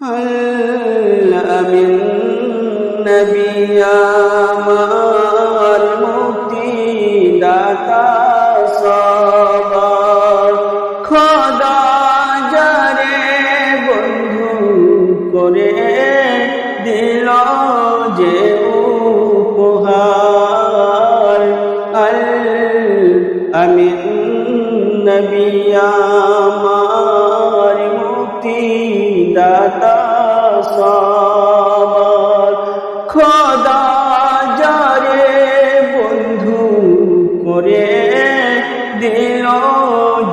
هل من نبي আমার মুক্তি দাতা সবার খোদা যারে বন্ধু করে দিল যে উপহার আল আমিন নবী আমার মুক্তি দাতা সবার। খোদা যারে বন্ধু করে দিল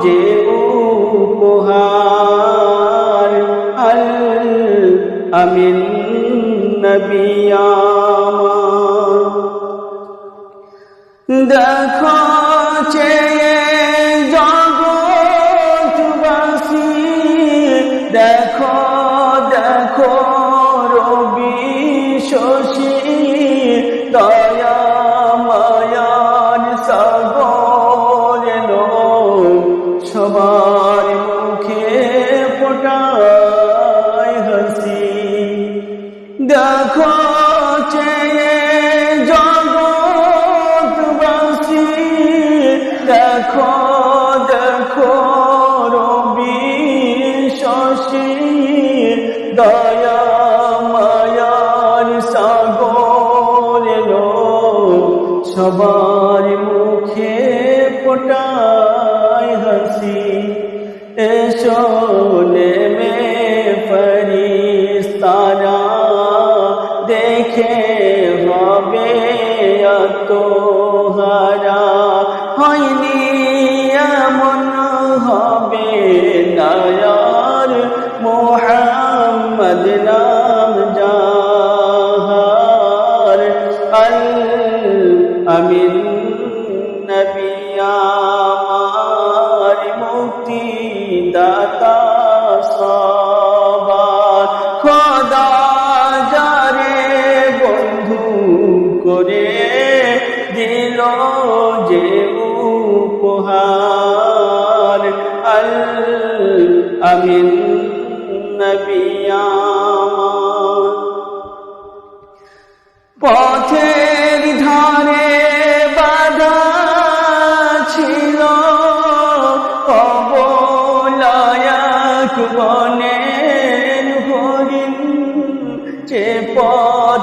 যে উপহার। আল আমিন সবার মুখে ফোটায় হাসি। দেখো চেয়ে জগৎবাসী দেখো দেখো রবি শশী। দয়া মায়ার সাগর এলো সবার کونے میں فرستانہ دیکھے ہوگے یا تو ہرا ہائنی من ہوگے نار محمد نار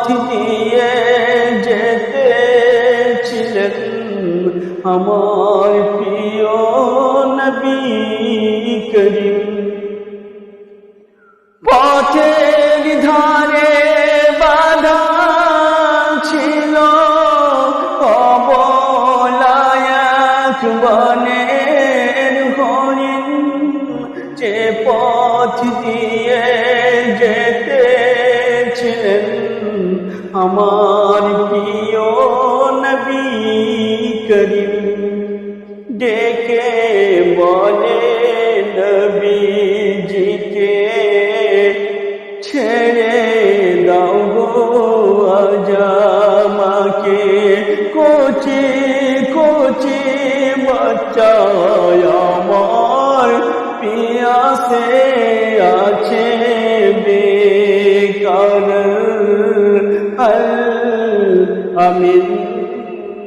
পথ দিয়ে যেতে ছিলেন আমার প্রিয় নবী করিম كلمة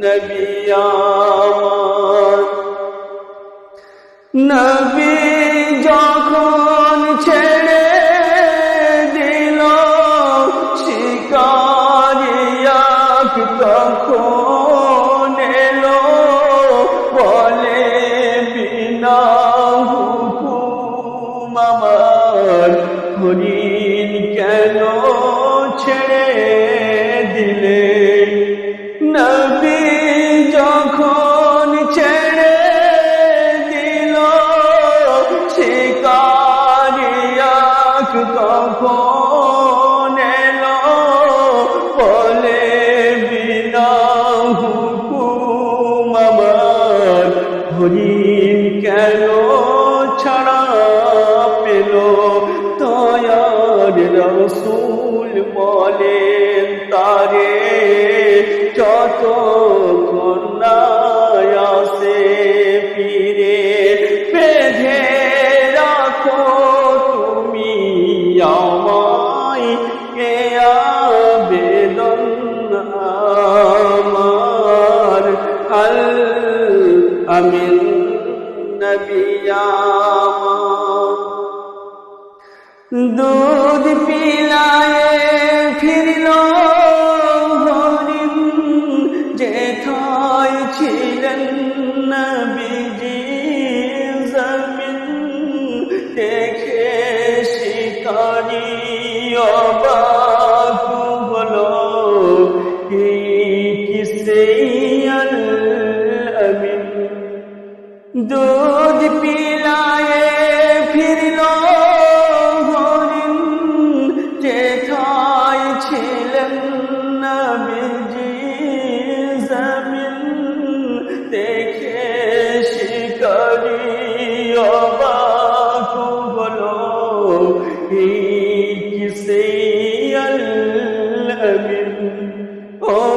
نبی آمان نبی রসুল বলেন جود پیلائے پھر لوہنم جیتھائی چھلن نبی جی زمین دیکھے شکاری آبا کو بلو ہی کسی الامن دو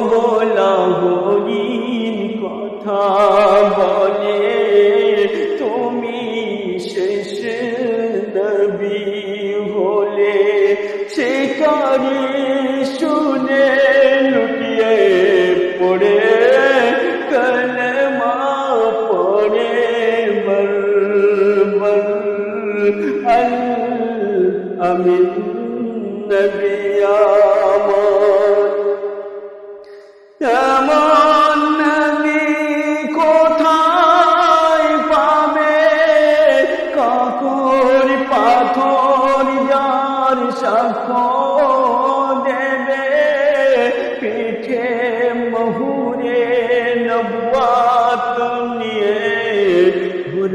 বলা হরিণ কথা বলে তুমি শেষ নবী হলে শিকারি শুনে লুটিয়ে পড়ে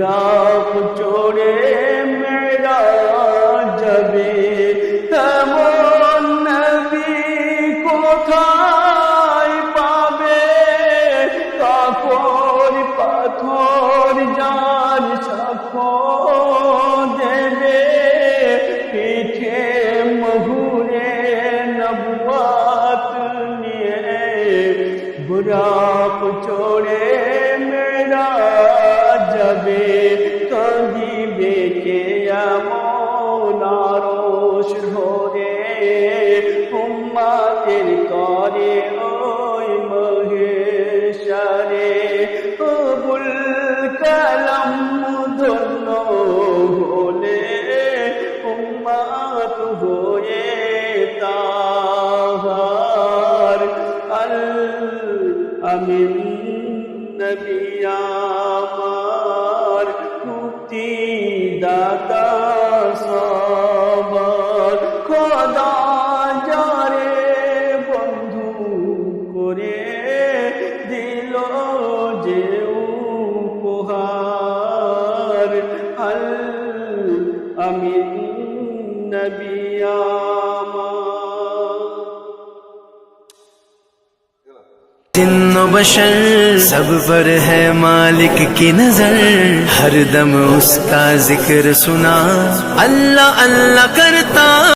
فراق چوڑے میرا جبی تمام نبی کو کھائی پابے کافور پتھور جان سکھو دن و بشر سب پر ہے مالک کی نظر۔ ہر دم اس کا ذکر سنا۔ اللہ اللہ کرتا۔